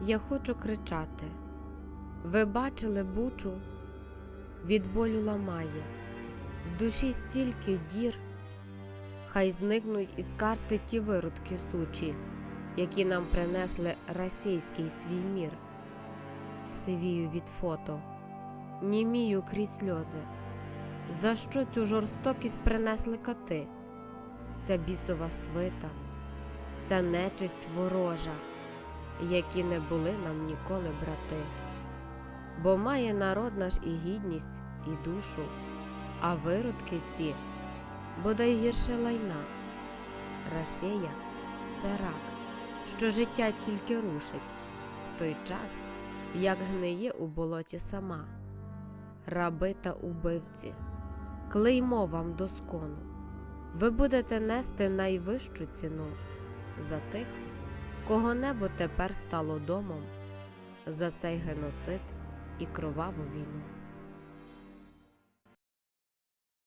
Я хочу кричати. Ви бачили бучу? Від болю ламає, в душі стільки дір. Хай зникнуть із карти ті виродки сучі, які нам принесли російський свій мір. Сивію від фото, німію крізь сльози. За що цю жорстокість принесли коти? Ця бісова свита, ця нечисть ворожа, які не були нам ніколи брати. Бо має народ наш і гідність, і душу, а виродки ці бодай гірше лайна. Росія це рак, що життя тільки рушить, в той час, як гниє у болоті сама. Раби та убивці, клеймо вам до скону. Ви будете нести найвищу ціну за тих, кого небо тепер стало домом, за цей геноцид і кроваву війну.